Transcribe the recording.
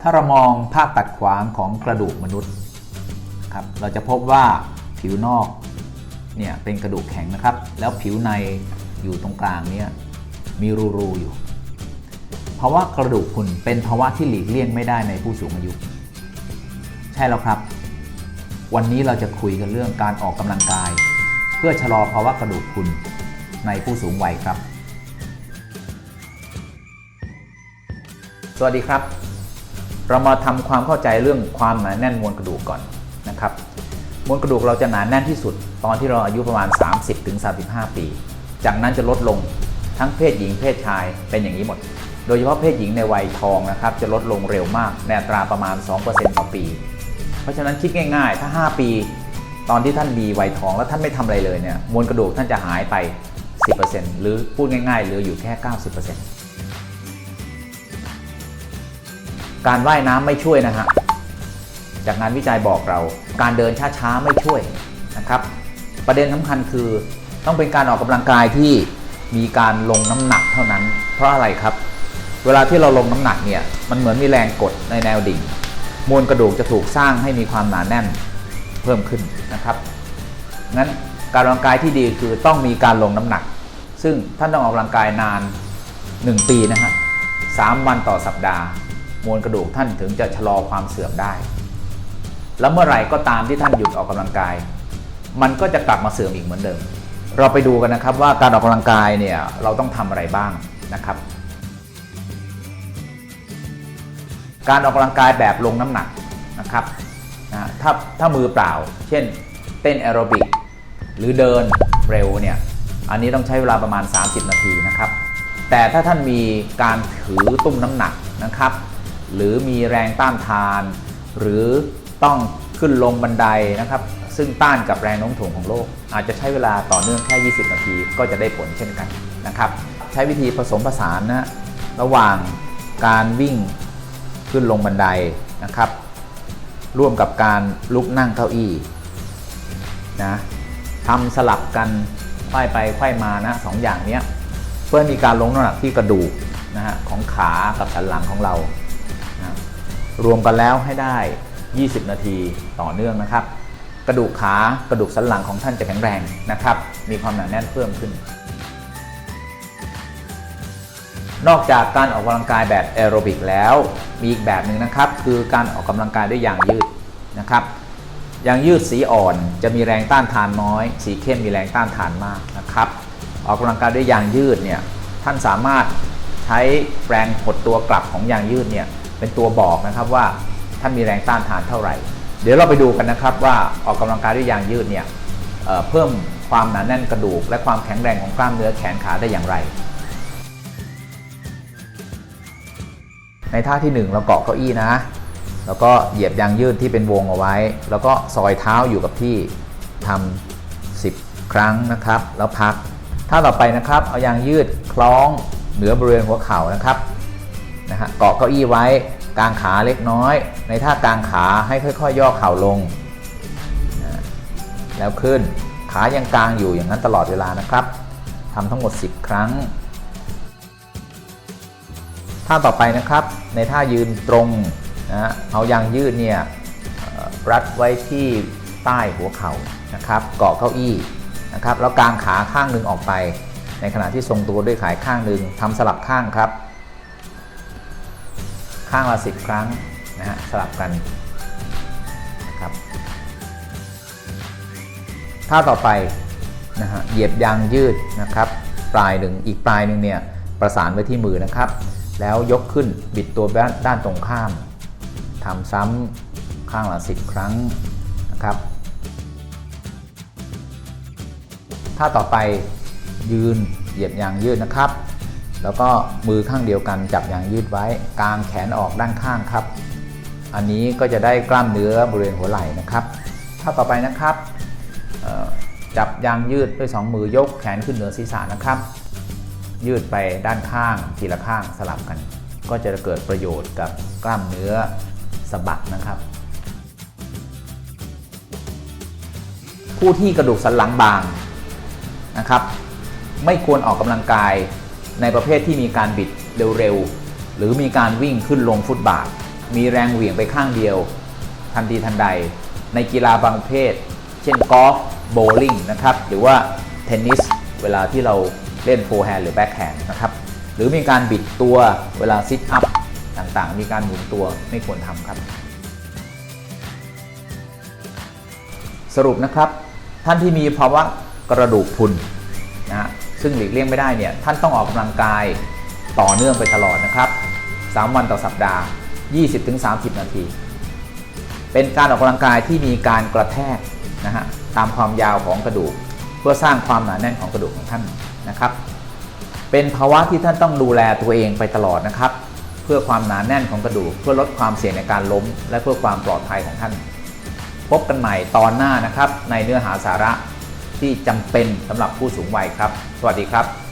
ถ้าเรามองภาพตัดขวางของกระดูกมนุษย์ครับเราจะพบว่าผิวนอกเนี่ยเป็นกระดูกแข็งนะครับ แล้วผิวในอยู่ตรงกลางเนี่ยมีรูๆอยู่ภาวะกระดูกพรุนเป็นภาวะที่หลีกเลี่ยงไม่ได้ในผู้สูงอายุ ใช่แล้วครับ วันนี้เราจะคุยกันเรื่องการออกกำลังกาย เพื่อชะลอภาวะกระดูกพรุนในผู้สูงวัยครับ สวัสดีครับ เรามาทำความเข้าใจเรื่องความหนาแน่นมวลกระดูกก่อนนะครับมวลกระดูกเราจะหนาแน่นที่สุด ตอนที่เราอายุประมาณ 30-35 ปี จากนั้นจะลดลงทั้งเพศหญิงเพศชายเป็นอย่างนี้หมด โดยเฉพาะเพศหญิงในวัยทองนะครับจะลดลงเร็วมากในอัตราประมาณ 2%ต่อปี เพราะฉะนั้นคิดง่ายๆ ถ้า 5 ปี ตอนที่ท่านมีวัยทองแล้วท่านไม่ทำอะไรเลยเนี่ยมวลกระดูกท่านจะหายไป 10%หรือพูดง่ายๆเหลืออยู่แค่ 90% การว่ายน้ำไม่ช่วยนะฮะจากงานวิจัยบอกเรา การเดินช้าๆไม่ช่วยนะครับ ประเด็นสำคัญคือต้องเป็นการออกกำลังกายที่มีการลงน้ำหนักเท่านั้น เพราะอะไรครับ เวลาที่เราลงน้ำหนักเนี่ยมันเหมือนมีแรงกดในแนวดิ่ง มวลกระดูกจะถูกสร้างให้มีความหนาแน่นเพิ่มขึ้นนะครับงั้นการออกกำลังกายที่ดีคือต้องมีการลงน้ำหนัก ซึ่งท่านต้องออกกำลังกายนาน 1 ปีนะฮะสามวันต่อสัปดาห์ มวลกระดูกท่านถึงจะชะลอความเสื่อมได้ แล้วเมื่อไหร่ก็ตามที่ท่านหยุดออกกำลังกาย มันก็จะกลับมาเสื่อมอีกเหมือนเดิม เราไปดูกันนะครับว่าการออกกำลังกายเนี่ยเราต้องทำอะไรบ้างนะครับ การออกกำลังกายแบบลงน้ำหนักนะครับนะถ้าถ้ามือเปล่า เช่น เต้นแอโรบิกหรือเดินเร็วเนี่ยอันนี้ต้องใช้เวลาประมาณ 30 นาทีนะครับ แต่ถ้าท่านมีการถือตุ้มน้ำหนักนะครับ หรือมีแรงต้านทาน หรือต้องขึ้นลงบันไดนะครับ ซึ่งต้านกับแรงโน้มถ่วงของโลก อาจจะใช้เวลาต่อเนื่องแค่ 20 นาทีก็จะได้ผลเช่นกันนะครับ ใช้วิธีผสมผสานนะระหว่างการวิ่งขึ้นลงบันไดนะครับ ร่วมกับการลุกนั่งเก้าอี้นะทำสลับกันไขว้ไปไขว้มานะสองอย่างนี้เพื่อมีการลงน้ำหนักที่กระดูกนะฮะของขากับสันหลังของเรา รวมกันแล้วให้ได้ 20 นาทีต่อเนื่องนะครับ กระดูกขากระดูกสันหลังของท่านจะแข็งแรงนะครับ มีความหนาแน่นเพิ่มขึ้น นอกจากการออกกำลังกายแบบแอโรบิกแล้ว มีอีกแบบหนึ่งนะครับ คือการออกกำลังกายด้วยยางยืดนะครับยางยืดสีอ่อนจะมีแรงต้านทานน้อย สีเข้มมีแรงต้านทานมากนะครับ ออกกำลังกายด้วยยางยืดเนี่ยท่านสามารถใช้แรงหดตัวกลับของยางยืดเนี่ย เป็นตัวบอกนะครับว่าท่านมีแรงต้านทานเท่าไหร่ เดี๋ยวเราไปดูกันนะครับว่าออกกำลังกายด้วยยางยืดเนี่ยเเพิ่มความหนาแน่นกระดูก และความแข็งแรงของกล้ามเนื้อแขนขาได้อย่างไร ในท่าที่ 1 เราเกาะเก้าอี้นะ แล้วก็เหยียบยางยืดที่เป็นวงเอาไว้ แล้วก็ซอยเท้าอยู่กับที่ทำ10 ครั้งนะครับ แล้วพัก ท่าต่อไปนะครับ เอายางยืดคล้องเหนือบริเวณหัวเข่านะครับ นะฮะเกาะเก้าอี้ไว้กางขาเล็กน้อย ในท่ากางขาให้ค่อยๆ ย่อเข่าลงนะแล้วขึ้นขายังกางอยู่อย่างนั้นตลอดเวลานะครับทำทั้งหมด 10 ครั้งท่าต่อไปนะครับ ในท่ายืนตรงนะเอายางยืดเนี่ยเอ่อรัดไว้ที่ใต้หัวเข่านะครับเกาะเก้าอี้นะครับแล้วกางขาข้างหนึ่งออกไป ในขณะที่ทรงตัวด้วยขาข้างหนึ่งทำสลับข้างครับ ข้างละสิบครั้งนะฮะสลับกันนะครับท่าต่อไปนะฮะเหยียบยางยืดนะครับ ปลายหนึ่งอีกปลายหนึ่งเนี่ยประสานไว้ที่มือนะครับ แล้วยกขึ้นบิดตัวด้านตรงข้ามทำซ้ำข้างละสิบครั้งนะครับท่าต่อไปยืนเหยียบยางยืดนะครับ แล้วก็มือข้างเดียวกันจับยางยืดไว้ กางแขนออกด้านข้างครับ อันนี้ก็จะได้กล้ามเนื้อบริเวณหัวไหล่นะครับท่าต่อไปนะครับจับยางยืดด้วยสองมือยกแขนขึ้นเหนือศีรษะนะครับ ยืดไปด้านข้างทีละข้างสลับกัน ก็จะเกิดประโยชน์กับกล้ามเนื้อสะบักนะครับ ผู้ที่กระดูกสันหลังบางนะครับ ไม่ควรออกกำลังกาย ในประเภทที่มีการบิดเร็วๆ หรือมีการวิ่งขึ้นลงฟุตบาท มีแรงเหวี่ยงไปข้างเดียว ทันทีทันใด ในกีฬาบางประเภท เช่นกอล์ฟโบว์ลิ่งนะครับ หรือว่าเทนนิส เวลาที่เราเล่นโฟร์แฮนด์หรือแบ็คแฮนด์นะครับ หรือมีการบิดตัวเวลาซิทอัพต่างๆ มีการหมุนตัวไม่ควรทำครับ สรุปนะครับ ท่านที่มีภาวะกระดูกพุนนะฮะ ซึ่งหลีกเลี่ยงไม่ได้เนี่ยท่านต้องออกกำลังกายต่อเนื่องไปตลอดนะครับ 3 วันต่อสัปดาห์ 20-30 นาที เป็นการออกกำลังกายที่มีการกระแทกนะฮะตามความยาวของกระดูก เพื่อสร้างความหนาแน่นของกระดูกของท่านนะครับ เป็นภาวะที่ท่านต้องดูแลตัวเองไปตลอดนะครับ เพื่อความหนาแน่นของกระดูก เพื่อลดความเสี่ยงในการล้ม และเพื่อความปลอดภัยของท่าน พบกันใหม่ตอนหน้านะครับในเนื้อหาสาระ ที่จำเป็นสำหรับผู้สูงวัยครับ สวัสดีครับ